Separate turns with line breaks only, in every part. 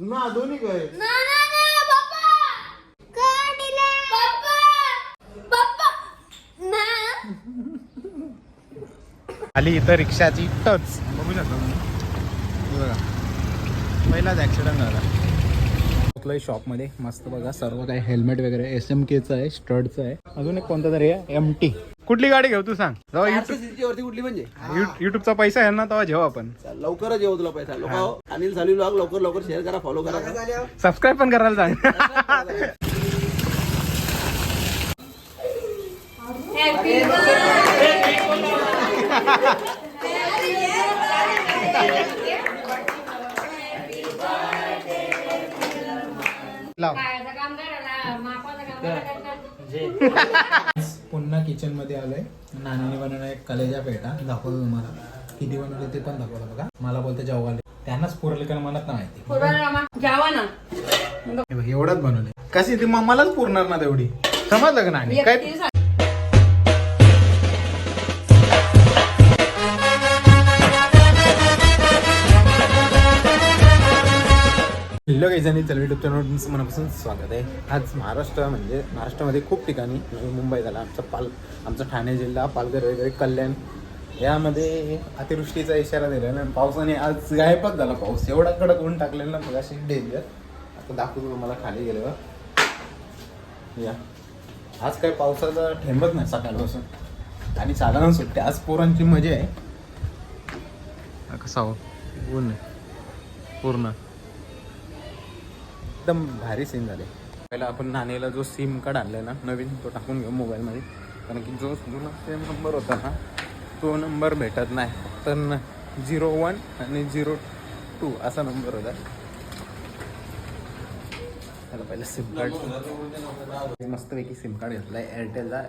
ना दोन्ही काय?
ना ना ना पप्पा का दिले पप्पा पप्पा ना.
आली इथं रिक्षाची टच. बघू शकता तुम्ही बघा. पहिलाच ॲक्सिडेंट झाला. पोचलोय शॉपमध्ये मस्त बघा सर्व काही हेल्मेट वगैरे एस एम केचं आहे स्टडचं आहे. अजून एक कोणता तरी आहे? एम टी कुठली गाडी घेऊ तू सांग. जेव्हा
चारशे
युट्यूब
वरती कुठली म्हणजे?
युट्यूबचा पैसा आहे ना तेव्हा जेव्हा आपण.
चल, लवकरच येऊ तुला पैसा. लोक अनिल साली लॉग लवकर लवकर शेअर करा फॉलो करा.
सबस्क्राईब पण करायला सांग लाव. पुन्हा किचनमध्ये आलोय. नानीने बनवलं एक कलेजा पेटा दाखवतो तुम्हाला. किती बनवले ते पण दाखवलं बघा. मला बोलते जेवाले त्यांनाच पुरले का मला तर माहिती.
जावा ना
एवढंच बनवले कशी ती मग मलाच पुरणार ना तेवढी समजलं का नानी काय हॅलो गायजानी चल युट्यूब चॅनल मनापासून स्वागत आहे. आज महाराष्ट्र म्हणजे महाराष्ट्रामध्ये खूप ठिकाणी मुंबई झाला. आमचा पाल आमचा ठाणे जिल्हा पालघर वगैरे कल्याण. यामध्ये अतिवृष्टीचा इशारा दिला ना पावसाने आज गायबच झाला पाऊस. एवढा कडक ऊन टाकलेला ना अशी डेंजर आता दाखवतो तुम्हाला खाली गेल्यावर. या. आज काय पावसाचा ठेंबत नाही सकाळपासून. आणि साधारण सुट्टी. आज पोरांची मजा आहे. कसा हो? ऊन पूर्ण. एकदम भारी सीन झाले. पहिला आपण नाणेला जो सिम कार्ड आणलाय ना नवीन तो टाकून घेऊ मोबाईलमध्ये कारण की जो जुना सेम नंबर होता ना तो नंबर भेटत नाही. तर झिरो वन आणि झिरो टू असा नंबर होता. त्याला पहिलं सिम कार्ड मस्तपैकी सिम कार्ड घेतलाय. एअरटेलचा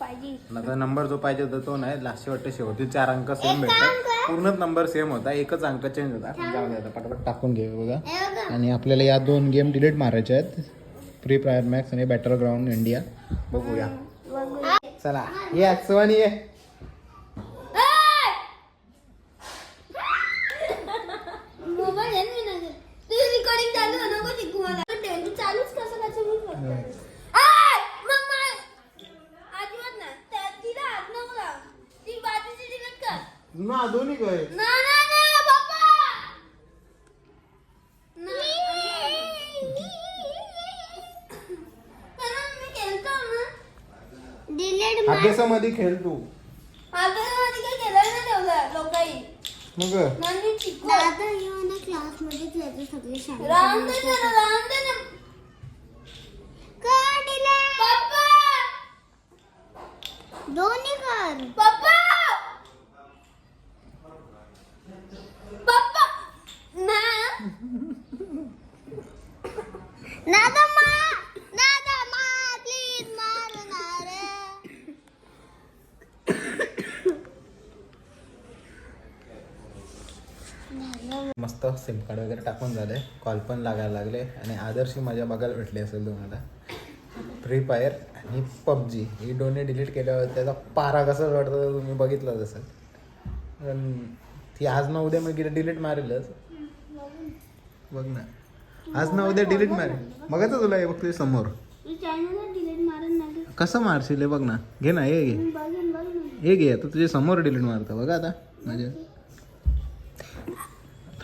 पाहिजे.
आता नंबर जो पाहिजे होता तो नाही. लास्टचे वाटतं शेवटी चार अंक सेम भेटतात. पूर्णच नंबर सेम होता. एकच अंक चेंज होता. जाऊ दे आता पटापट टाकून घे बघा. आणि आपल्याला या दोन गेम डिलीट मारायचे आहेत. फ्री प्रायर मॅक्स आणि बॅटल ग्राउंड इंडिया बघूया. चला ये अक्सवानी ये
मोबाईल आहे ना माझ्याकडे. तुझी recording चालू आहे, नको शिकवू मला. पण तू चालूच कसं कसं मी करतो. आय! मग मा- अजिबात नाही. त्या- तिला हात नको लाव. ती बाजूची delete कर.
ना दोन्ही काय
ना, ना, ना, पप्पा! ना. कारण मी खेळतो ना.
अभ्यासामध्ये खेळ तू
अभ्यासामध्ये केलं लोकांनी.
मग
म्हणून शिकवत. राम दे ना, राम दे ना. पप्पा! पप्पा! पप्पा! ना. Please मारू ना रे.
मस्त सिम कार्ड वगैरे टाकून झाले. कॉल पण लागायला लागले. आणि आदर्शी मजा बघायला भेटली असेल तुम्हाला. फ्री फायर आणि पबजी. ही दोन्ही डिलीट केल्यावर त्याचा पारा कसा वाटतो तुम्ही बघितलंच असेल. पण ती आज ना उद्या मग डिलीट मारेलच. बघ ना. आज ना उद्या डिलीट मारेल. बघायचं तुला हे बघ तुझ्या समोर कसं मारशील हे बघ ना. घे ना हे घे. हे घे आता तुझ्या समोर डिलीट मारतं. बघा आता. माझ्या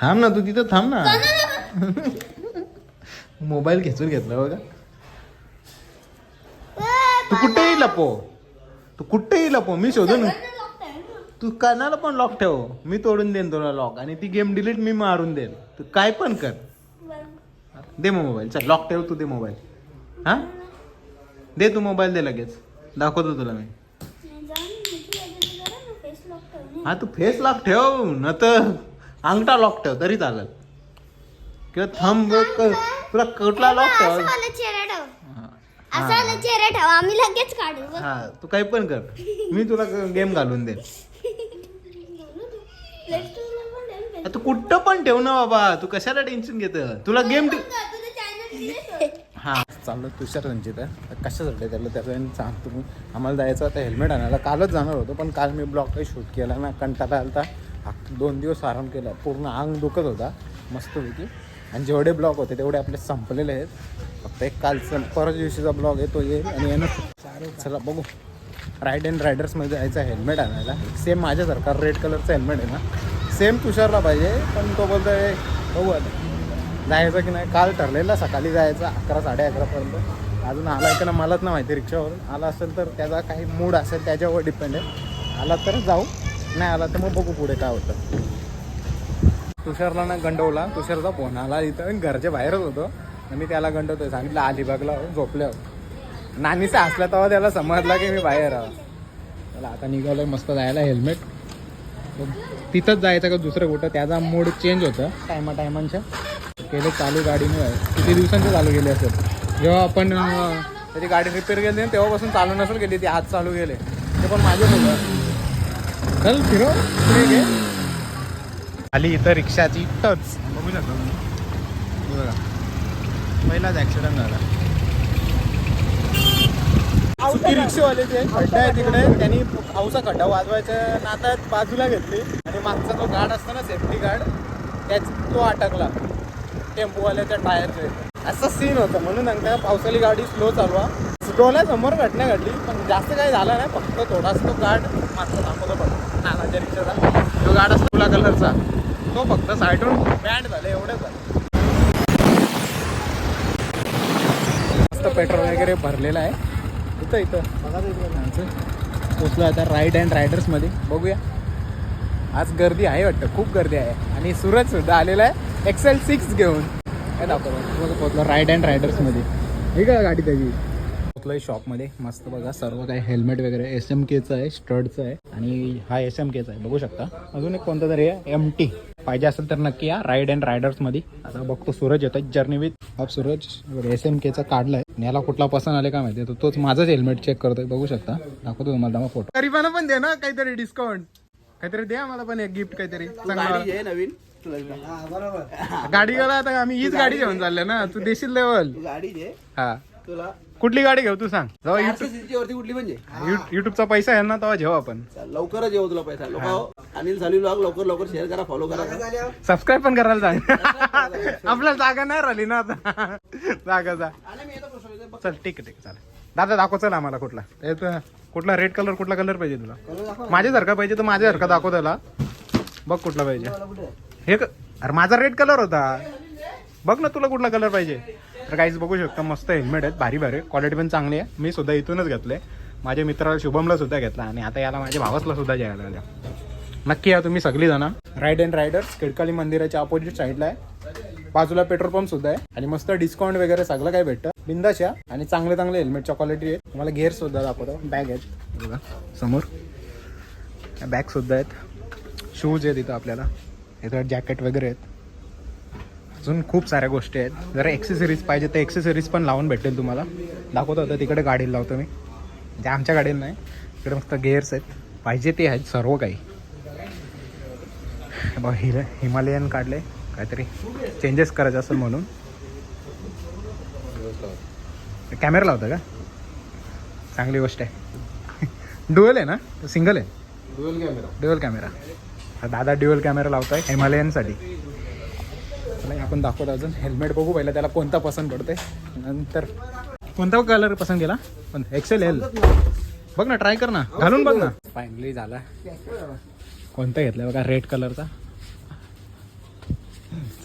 थांब ना तू तिथं थांब ना. मोबाईल खेचून घेतला बघा. तू कुठेही लपो तू कुठेही लपो मी शोधून तू कानाला पण लॉक ठेव. मी तोडून देईन तुला लॉक आणि ती गेम डिलीट मी मारून देईन. तू काय पण कर. दे मग मोबाईल. चल लॉक ठेव तू दे मोबाईल. हा? दे तू मोबाईल दे लगेच. दाखवतो तुला मी. हा तू फेस लॉक ठेव. न तर अंगठा लॉक ठेव तरी चालेल. किंवा थंब तुला कुठला लॉक ठेव
वाला चेहरा ठेव.
हा.
असा वाला चेहरा ठेव. आम्ही लगेच काढू बघ.
हा तू काही पण कर. मी तुला गेम घालून दे. तू कुठं पण ठेव ना बाबा. तू कशाला टेन्शन घेत तुला गेम. हा. चाललं तुषार रंजित आहे. कशासाठी त्याला? त्याचं सांगतो. मी आम्हाला जायचं आता हेल्मेट आणायला. कालच जाणार होतो पण काल मी ब्लॉग काही शूट केला. ना कंटाळा आलता. दोन दिवस आराम केला. पूर्ण अंग दुखत होता मस्तपैकी. आणि जेवढे ब्लॉग होते तेवढे आपले संपलेले आहेत. फक्त एक कालचं परत दिवशीचा ब्लॉग आहे तो येईल आणि येणं. चला बघू. राईड अँड रायडर्समध्ये जायचं हेल्मेट आणायला. सेम माझ्यासारखा रेड कलरचं हेल्मेट आहे ना. सेम तुषारला पाहिजे पण तो बोलतोय बघू आता. जायचं की नाही? काल ठरलेलं सकाळी जायचं अकरा साडे अकरापर्यंत अजून आला की ना मलाच ना माहिती रिक्षावरून. आला असेल तर त्याचा काही मूड असेल त्याच्यावर डिपेंड आहे. आला तर जाऊ. नाही आला तर मग बघू पुढे काय होतं. तुषारला ना गंडवला तुषारचा फोन आला इथं घरच्या बाहेरच होतो. आणि मी त्याला गंडवतोय सांगितलं अलिबागला झोपल्यावर नानीचा हसला तेव्हा त्याला समजला की मी बाहेर आहो त्याला आता निघालोय मस्त जायला हेल्मेट. तिथंच जायचं का दुसरं कुठं? त्याचा मूड चेंज होतं. टायमा टायमांच्या. केले चालू गाडीने किती दिवसांची चालू गेले असेल? जेव्हा आपण त्याची गाडी रिपेअर केली तेव्हापासून चालू नसेल गेली ती आज चालू गेले ते पण माझ्या होतं. चल फिरो आली इथं रिक्षाची टच. बघू शकता तुम्ही. बघा पहिलाच ॲक्सिडेंट झाला. सुट्टी रिक्षावाल्याचे खड्डा आहे तिकडे त्यांनी पावसा खड्डा वाजवायच्या नातात बाजूला घेतली. आणि मागचा तो गार्ड असतो ना सेफ्टी गार्ड त्याच तो अटकला. टेम्पोवाल्याच्या टायरचे. असं सीन होतं. म्हणून नंतर पावसाळी गाडी स्लो चालवा. डोळ्यासमोर घटना घडली. पण जास्त काही झालं नाही. फक्त थोडासा तो गार्ड मागचा दाखवतो पडतो माझ्या रिक्षाचा तो गार्ड असतो तुला कलरचा. तो फक्त सायटून बँड झाले एवढंच झालं. मस्त पेट्रोल वगैरे भरलेलं आहे. इथं इथं. पोचलो आता राईड अँड रायडर्समध्ये बघूया. आज गर्दी आहे वाटतं खूप गर्दी आहे. आणि सूरज सुद्धा आलेला आहे एक्सेल सिक्स घेऊन. काय दाखवतो पोचलो राईड अँड रायडर्समध्ये हे का गाडी त्याची? पोचलोय शॉपमध्ये मस्त बघा सर्व काही हेल्मेट वगैरे एस एम केचं आहे स्टडचं आहे आणि हा एस एम केचा आहे. बघू शकता. अजून एक कोणता तरी आहे? एम टी पाहिजे असेल तर नक्की या राईड अँड रायडर्समध्ये आता बघतो सूरज येतो journey with of Suraj. S M केचा काढलाय. आणि याला कुठला पसंत आले काय माहिती तर तोच माझंच हेल्मेट चेक करतोय. बघू शकता. दाखवतो तुम्हाला मग फोटो गरीबांना पण दे ना काहीतरी डिस्काउंट काहीतरी द्या मला पण एक गिफ्ट काहीतरी. चांगला
आहे नवीन.
गाडी गेला आता आम्ही हीच गाडी घेऊन चालले ना. तू देशील लेवल
गाडी आहे
हा.
तुला
कुठली गाडी घेऊ तू सांग. जेव्हा
चारशे वरती कुठली म्हणजे?
युट्यूब युट्यूबचा पैसा आहे ना तेव्हा घेऊ आपण.
लवकरच येऊ तुला पैसा. लोक अनिल साली ब्लॉग लवकर लवकर शेअर करा फॉलो करा.
सबस्क्राईब पण करायला सांग आपल्याला जागा नाही राहिली ना आता. जागा जा. चल ठीक आहे ठीक आहे चालेल. दादा दाखव चल आम्हाला कुठला. कुठला रेड कलर कुठला कलर पाहिजे तुला? माझ्यासारखा पाहिजे तर माझ्यासारखा दाखव त्याला. बघ कुठला पाहिजे. हे अरे माझा रेड कलर होता. बघ ना तुला कुठला कलर पाहिजे. तर काहीच बघू शकता मस्त हेल्मेट आहेत. भारी भारी. क्वालिटी पण चांगली आहे. मी सुद्धा इथूनच घेतले माझ्या मित्राला शुभमला सुद्धा घेतला आणि आता याला माझ्या भावासला सुद्धा जायला आल्या नक्की या तुम्ही सगळी जण. राईड अँड रायडर्स खिडकाली मंदिराच्या अपोजिट साईडला आहे. बाजूला पेट्रोल पंप सुद्धा आहे. आणि मस्त डिस्काउंट वगैरे सगळं काय भेटतं. बिंदाशा आणि चांगले चांगले हेल्मेटच्या क्वालिटी आहेत. तुम्हाला घेर सुद्धा दाखवतो. बॅग आहेत. बघा समोर. बॅग सुद्धा आहेत. शूज आहेत इथं आपल्याला. इथं जॅकेट वगैरे आहेत. अजून खूप साऱ्या गोष्टी आहेत. जर एक्सेसरीज पाहिजे तर एक्सेसरीज पण लावून भेटेल तुम्हाला. दाखवतो आता तिकडे गाडीला लावतो मी. म्हणजे आमच्या गाडीला नाही इकडे मस्त गेअर्स आहेत. पाहिजे ते आहेत सर्व काही. बघ हिल हिमालयन काढले काहीतरी चेंजेस करायचे असेल म्हणून. कॅमेरा लावता का? चांगली गोष्ट आहे. डुअल आहे ना? सिंगल आहे?
डुएल कॅमेरा
ड्युअल कॅमेरा दादा ड्युअल कॅमेरा लावतोय हिमालयनसाठी. आपण दाखवतो अजून. हेल्मेट बघू पहिला त्याला कोणता पसंत पडतंय. नंतर कोणता कलर पसंत केला? पण एक्सेल एल बघ ना ट्राय कर ना. घालून बघ ना. फायनली झाला. कोणता घेतलाय बघा रेड कलरचा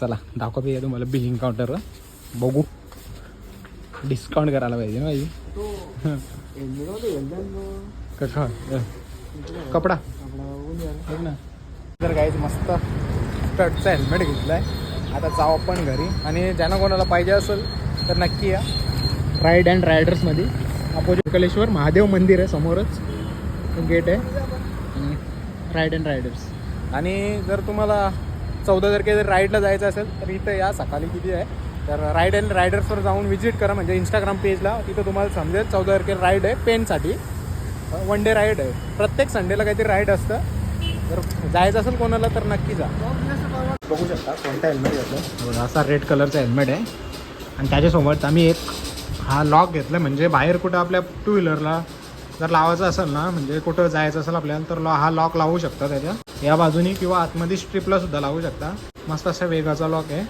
चला दाखवतो या तुम्हाला बिलिंग काउंटरवर बघू. डिस्काउंट करायला पाहिजे ना कपडा. बघ ना. तर काहीच मस्त स्टडचा हेल्मेट घेतलाय. आता जाऊ आपण घरी. आणि ज्यांना कोणाला पाहिजे असेल तर नक्की या. राईड अँड रायडर्समध्ये अपोजिट कलेश्वर महादेव मंदिर आहे समोरच. गेट आहे. राईड अँड रायडर्स आणि जर तुम्हाला चौदा तारखे जर राईडला जायचं असेल तर इथं या. सकाळी किती आहे? तर राईड अँड रायडर्सवर जाऊन व्हिजिट करा. म्हणजे इंस्टाग्राम पेजला तिथं तुम्हाला समजेल चौदा तारखेला राईड आहे पेनसाठी वन डे राईड आहे. प्रत्येक संडेला काहीतरी राईड असतं. जर जायचं असेल कोणाला तर नक्की जा. बघू शकता कोणता हेल्मेट घेतलं असा रेड कलरचा हेल्मेट आहे. आणि त्याच्यासोबत आम्ही एक हा लॉक घेतला म्हणजे बाहेर कुठं आपल्या टू व्हीलरला जर लावायचं असेल ना म्हणजे कुठं जायचं असेल आपल्याला तर हा लॉक लावू शकता त्याच्या. या बाजूनी किंवा आतमध्ये स्ट्रिपला सुद्धा लावू शकता. मस्त असा वेगाचा लॉक आहे.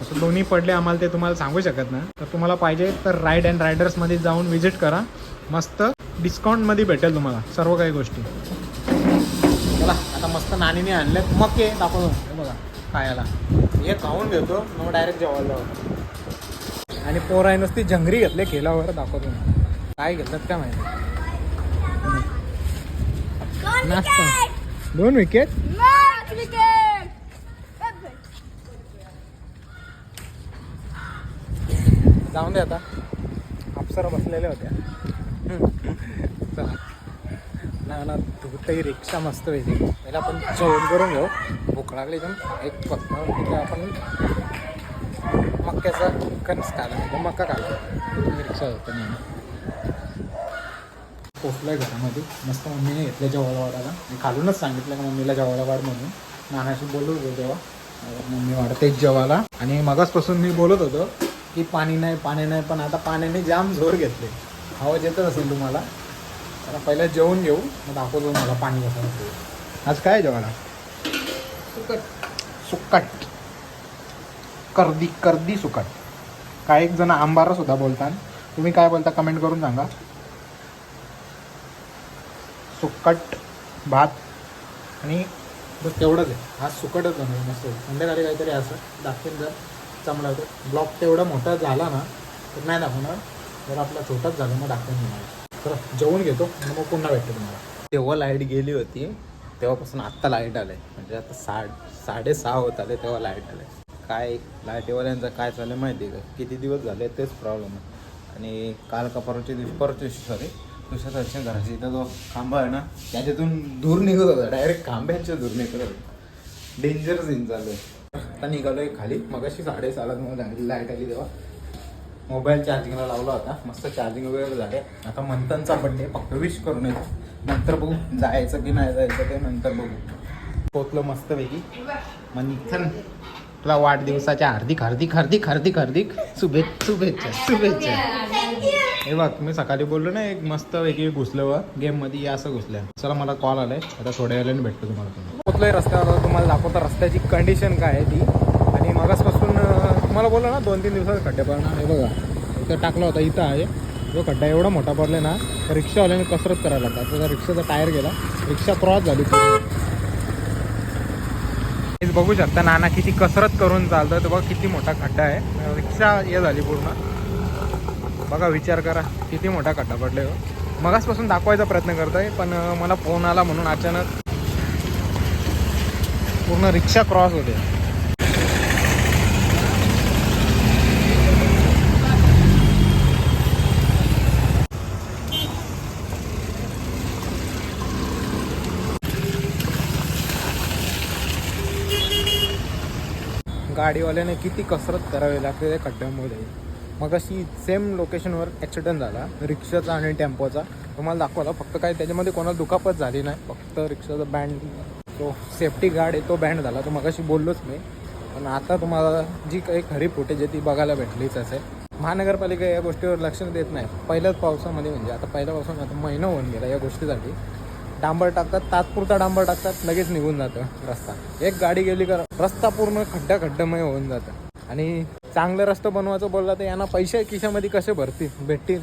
आता दोन्ही पडले आम्हाला ते तुम्हाला सांगू शकत ना तर तुम्हाला पाहिजे तर राईड अँड रायडर्समध्ये जाऊन व्हिजिट करा. मस्त डिस्काउंटमध्ये भेटेल तुम्हाला सर्व काही गोष्टी. चला आता मस्त नानीने आणलेत मके दाखवतो. हे बघा खायला. हे खाऊन घेतो मग डायरेक्ट जेवायला जाऊ. आणि पोराय नुसती जंगरी घेतले केल्यावर दाखवतो. काय घेतलं काय माहिती?
दोन
नाश्ता.
विकेट
दोन विकेट जाऊन दे आता. अप्सरा बसलेल्या होत्या. ना धुतही रिक्षा मस्त व्हायची पहिला आपण जेवण करून घेऊ. भूक लागली एक पत्ता म्हणजे आपण मक्याचा कणस खायला मक्का मका रिक्षा होतं नाही पोचलोय घरामध्ये. मस्त मम्मीने घेतलं जेवायला वाढायला. मी खालूनच सांगितलं का मम्मीला जेवायला वाढ म्हणून. नानाशी बोलत होतो तेव्हा. मम्मी वाढतेच जेवायला. आणि मगासपासून मी बोलत होतो की पाणी नाही पाणी नाही पण आता पाण्याने जाम जोर घेतले. आवाज येतच असेल तुम्हाला. पहिलं जेवून घेऊ मग दाखवतो मला पाणी कसं. आज काय आहे जेवायला? सुकट. कर्दी कर्दी सुकट. काय एक जण आंबारा सुद्धा बोलतात तुम्ही काय बोलता कमेंट करून सांगा. सुकट भात. आणि बस तेवढंच आहे. हा सुकटच बनवलं मस्त संध्याकाळी काहीतरी असं दाखवेन जर चांगला होतो. ब्लॉग तेवढा मोठा झाला ना तर नाही दाखवणार. जर आपला छोटाच झाला मग दाखवेन तुम्हाला तर जेवून घेतो आणि मग पुन्हा भेटतो तुम्हाला.
तेव्हा लाइट गेली होती तेव्हापासून आत्ता लाइट आलंय. म्हणजे आता साड साडेसहा होत आले तेव्हा लाइट आले काय लाईटवाल्यांचं काय चाललं माहिती आहे का? किती दिवस झाले तेच प्रॉब्लेम आहे. आणि काल का परवाच्या दिवशी परवाच्या दिवशी सॉरी दर्शन घराच्या इथं जो खांबा आहे ना त्याच्यातून दूर निघत होता. डायरेक्ट खांब्यांच्या दूर निघत होता. डेंजर सीन चालू आहे. आता निघालोय खाली. मगाशी साडेसहाला तुम्हाला झाली लाइट आली तेव्हा. मोबाईल चार्जिंगला लावला होता. मस्त चार्जिंग वगैरे झाले. आता मंथनचा बड्डे फक्त विश करून येतो. नंतर बघू जायचं की नाही जायचं ते नंतर बघू. पोचलो मस्तपैकी मंथन तुला वाढदिवसाच्या हार्दिक हार्दिक हार्दिक हार्दिक हार्दिक शुभे शुभेच्छा शुभेच्छा. हे बघ मी सकाळी बोललो ना एक मस्त वेगळी घुसलं व गेममध्ये असं घुसलं चला मला कॉल आलाय. आता थोड्या वेळाने भेटतो तुम्हाला. पुन्हा. पोचलोय रस्त्यावर. तुम्हाला दाखवतो रस्त्याची कंडिशन काय आहे ती. मला तुम्हाला ना दोन तीन दिवसात खड्डे पडणार. हे बघा इथं टाकला होता इथं आहे. जो खड्डा एवढा मोठा पडला ना तर रिक्षावाल्याने कसरत करायला लागला. त्याचा रिक्षाचा टायर गेला रिक्षा क्रॉस झाली बघू शकता नाना किती कसरत करून चालतं तर बघा किती मोठा खड्डा आहे. रिक्षा हे झाली पूर्ण. बघा विचार करा किती मोठा खड्डा पडले हो. मगासपासून दाखवायचा प्रयत्न करतोय पण मला फोन आला म्हणून अचानक पूर्ण रिक्षा क्रॉस होते. गाडीवाल्याने किती कसरत करावी लागते त्या खड्ड्यामध्ये मग अशी सेम लोकेशनवर ॲक्सिडेंट झाला रिक्षाचा आणि टेम्पोचा तुम्हाला दाखवला फक्त काय त्याच्यामध्ये कोणाला दुखापत झाली नाही फक्त रिक्षाचा बँड तो सेफ्टी गार्ड आहे तो बँड झाला. तो मगाशी बोललोच मी. पण आता तुम्हाला जी काही खरी फुटेज आहे ती बघायला भेटलीच असेल. महानगरपालिका या गोष्टीवर लक्ष देत नाही. पहिल्याच पावसामध्ये म्हणजे आता पहिल्या पावसामध्ये आता महिना होऊन गेला या गोष्टीसाठी. डांबर टाकतात तात्पुरता डांबर टाकतात लगेच निघून जातं रस्ता. एक गाडी गेली का रस्ता पूर्ण खड्डा खड्डमय होऊन जातं. आणि चांगलं रस्ता बनवायचं बोलला तर यांना पैसे खिशामध्ये कसे भरतील भेटतील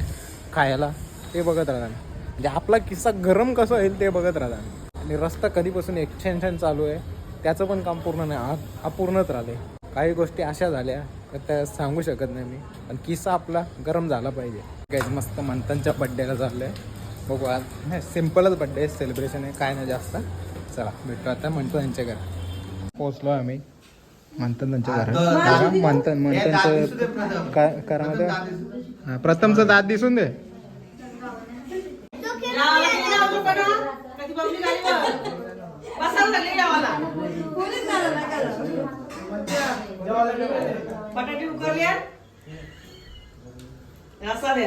खायला? ते बघत राहतात. म्हणजे आपला किस्सा गरम कसं होईल ते बघत राहतात. आणि रस्ता कधीपासून एक्सटेन्शन चालू आहे त्याचं पण काम पूर्ण नाही आ- अपूर्णच राहिले. काही गोष्टी अशा झाल्या तर त्या सांगू शकत नाही मी. पण किस्सा आपला गरम झाला पाहिजे. काय मस्त मंथनच्या बड्डेला चाललं आहे बघू आज नाही सिम्पलच बड्डे सेलिब्रेशन आहे काय नाही जास्त. चला भेटतो आता म्हणतो त्यांच्या घरात. पोचलो आम्ही. मंथन त्यांच्या घरात. मंथन मंथनचं काय करा? हा, प्रथमचं दात दिसून दे.
बटाटे उकरल्या रसा दे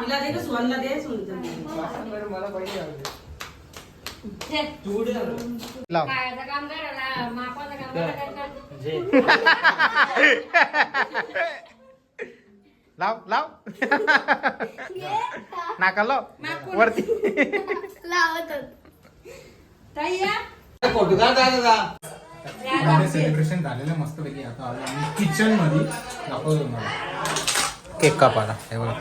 तिला दे
लाव. लाव लाव. नाका लाव. वरती.
लावत
सेलिब्रेशन झालेलं मस्त पैकी आता आलो आम्ही किचनमध्ये दाखवतो तुम्हाला. केक कापायला. हे बघा.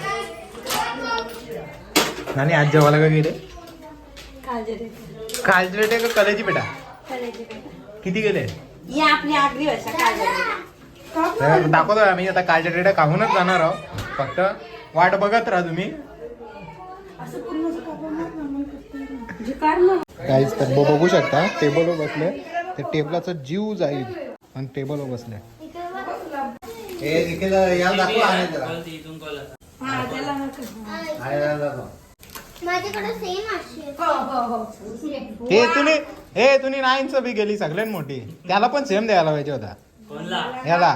आणि आज जेवायला का गेले? पेटे का कलेची पेटा किती गेले? तर दाखवतोय आम्ही आता डेटा खाऊनच जाणार आहोत फक्त वाट बघत राहा तुम्ही. काहीच तर बघू शकता टेबलवर बसले. ते टेबलाचा जीव जाईल. आणि टेबलवर बसले.
माझ्याकडे सेम अशी
हे तुम्ही हे तुम्ही नाईनचं बी गेली सगळ्यात मोठी. त्याला पण सेम द्यायला पाहिजे होता. याला.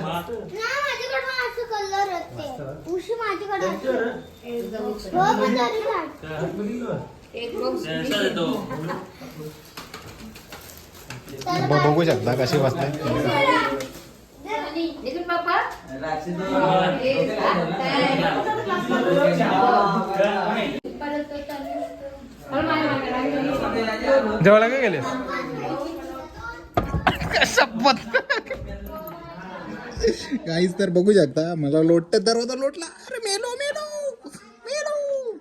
ना माझ्याकडे असं कलर होते उशी माझ्याकडे असते. हो, पण तरी काय?
ब- बघू शकता कशी बसते जेवायला काय गेले काहीच तर बघू शकता. मला लोट दरवाजा लोटला. अरे मेलो मेलो. मेलो.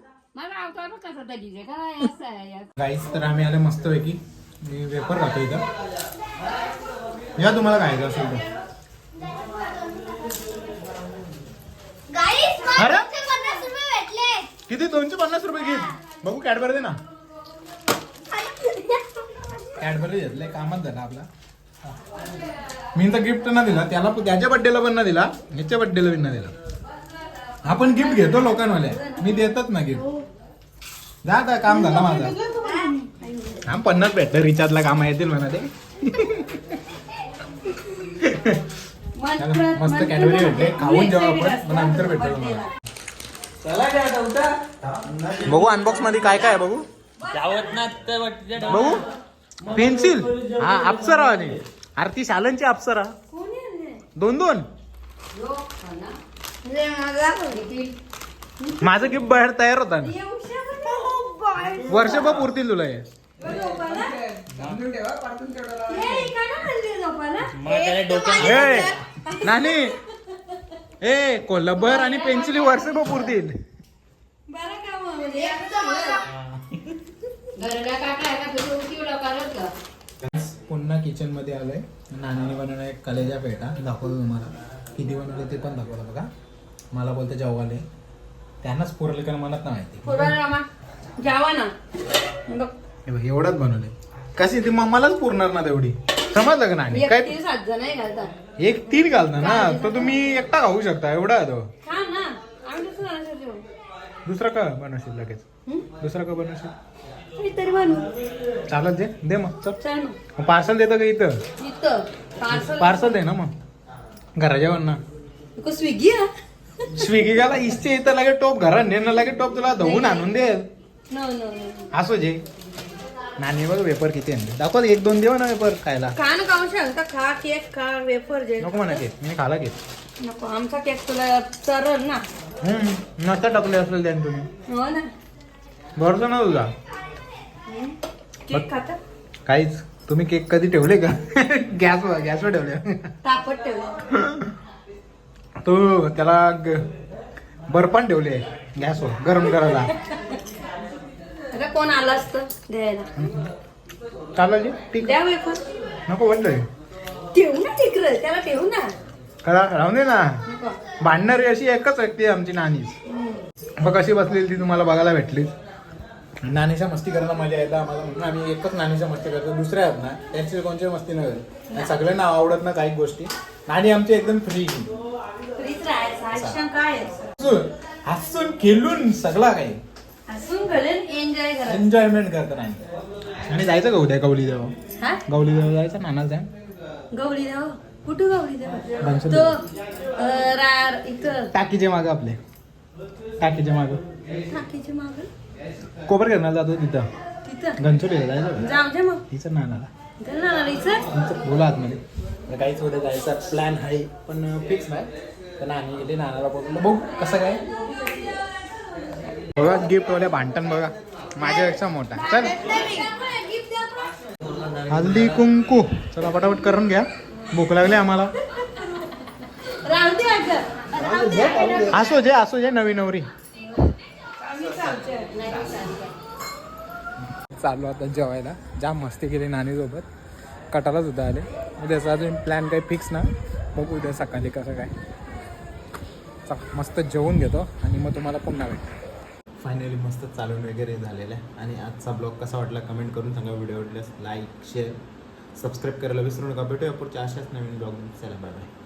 गाईस तर आम्ही आले मस्त पैकी मी वेपर खातो इथं. या तुम्हाला खायचं असेल तर. अरे? किती? दोनशे पन्नास रुपये घे. बघू कॅडबरी दे ना. कॅडबरी घेतलंय कामात झाला आपला. मी तर गिफ्ट ना दिला त्याला पण- त्याच्या बड्डेला पण ना दिला ह्याच्या बड्डेला पण ना दिला. आपण गिफ्ट घेतो लोकांवाले. मी देतच ना गिफ्ट जा आता काम झालं माझं. हा पन्नास भेटलं रिचार्जला काम येतील म्हणा ते. मस्त कॅडबरी भेटले. खाऊन जेव्हा आपण मग नंतर भेटतो तुम्हाला. बघू अनबॉक्समध्ये काय काय आहे बघू. बघू. पेन्सिल हा अप्सरा आली अरे ती शालनची अप्सरा. दोन दोन माझं गिफ्ट बाहेर तयार होता ना. वर्षभर पुरतील तुला हे. ए, नानी. ए कोल्हापूर आणि पेन्सिल वर्षभर पुरतील. पुन्हा किचनमध्ये आलोय. नानीने बनवलं एक कलेजा पेटा दाखवतो तुम्हाला. किती बनवले ते पण दाखवलं बघा. मला बोलते जेवाले. त्यांनाच पुरले का मला नाही माहिती.
जावा ना.
बघ, एवढंच बनवले कशी ती मग मलाच पुरणार ना तेवढी समजलं का नानी? काय
सात जण आहे घालतात
एक तीन घालता ना तर तुम्ही एकटा खाऊ शकता एवढा आहे तो.
खा ना आम्ही जेवू.
दुसरा का बनवशील लगेच? दुसरा का बनवशील?
काहीतरी बनवू.
चालत दे दे मग चल.
ना
पार्सल देतो का इथं?
इथं. पार्सल
पार्सल दे ना मग. घराच्या ना.
नको स्विगी हा.
स्विगी गाला इच्छे इथं लगे टोप घरात नेणं लगे टोप तुला धुवून आणून दे
नो नो नो
असो जे. नानी बघ वेपर किती आणले दाखव एक दोन देव ना वेपर खायला.
खा ना खाऊ शकता खा केक खा वेफर जे.
नको म्हणा केक मी खाला केक.
नको आमचा केक तुला चरल ना.
हम्म नसता टाकले असेल त्याने तुम्ही.
हो ना.
भरतो ना तुझा.
केक खाता?
काहीच तुम्ही केक कधी ठेवले का? गॅसवर गॅसवर ठेवले.
तापट ठेवलं.
तो त्याला ग- बर्फान ठेवले गॅसवर गरम करायला.
कोण आलं असतं? द्यायला.
चालेल ठीक.
द्या वेफर
नको बोलतोय
ठेवू ना तिकडे त्याला ठेवू ना.
खरा राहून दे ना.
नको.
भांडणारी अशी एकच व्यक्ती आहे आमची नानी. मग कशी बसलेली ती तुम्हाला बघायला भेटली नानीच्या मस्ती करायला मजा येतं आम्हाला म्हणून आम्ही एकच नानीच्या मस्ती करतो. दुसऱ्या आहेत ना त्यांची कोणची मस्ती नाही करत आणि सगळ्यांना आवडत ना काही गोष्टी. नानी आमची एकदम फ्री
फ्रीच राहायचं. आयुष्य काय आहे?
हसून हसून खेळून सगळा काही.
हसून एन्जॉय करा
एन्जॉयमेंट करतो नाही. आणि जायचं का उद्या गौली देवा
हा?
गौली देवा जायचं नाना जाय.
गौरी देव कुठं गौरी देव तो अं, रा- इथं.
टाकीचे मागं आपले. टाकीच्या मागं.
टाकीच्या माग?
कोपर करणार जातो तिथं.
तिथं?
घनसोलीला जायचं
जाऊ दे मग.
तिचं नानाला
चल ना
बोला आतमध्ये. तर काहीच उद्या जायचा प्लॅन आहे पण फिक्स नाही. तर नानी गेली नानाला बोललो बघू कसं काय. बघा गिफ्ट वाले भांडण बघा. माझ्यापेक्षा मोठा. चल. हल्दी कुंकू. चला पटापट करून घ्या. भूक लागली आम्हाला.
दे दे.
असो जे असो जे नवी नवरी. चालू आता जेवायला. जाम मस्ती केली नानीसोबत. कटाला सुद्धा आले. उद्याचा अजून प्लॅन काही फिक्स ना. बघू उद्या सकाळी कसं काय. मस्त जेवून घेतो आणि मग तुम्हाला पुन्हा भेटतो
फायनली मस्त चालून वगैरे झालेलं आहे. आणि आजचा ब्लॉग कसा वाटला कमेंट करून सांगा. व्हिडिओ वाटल्यास लाईक शेअर सबस्क्राईब करायला विसरू नका. भेटूया पुढच्या अशाच नवीन ब्लॉग चला बाय बाय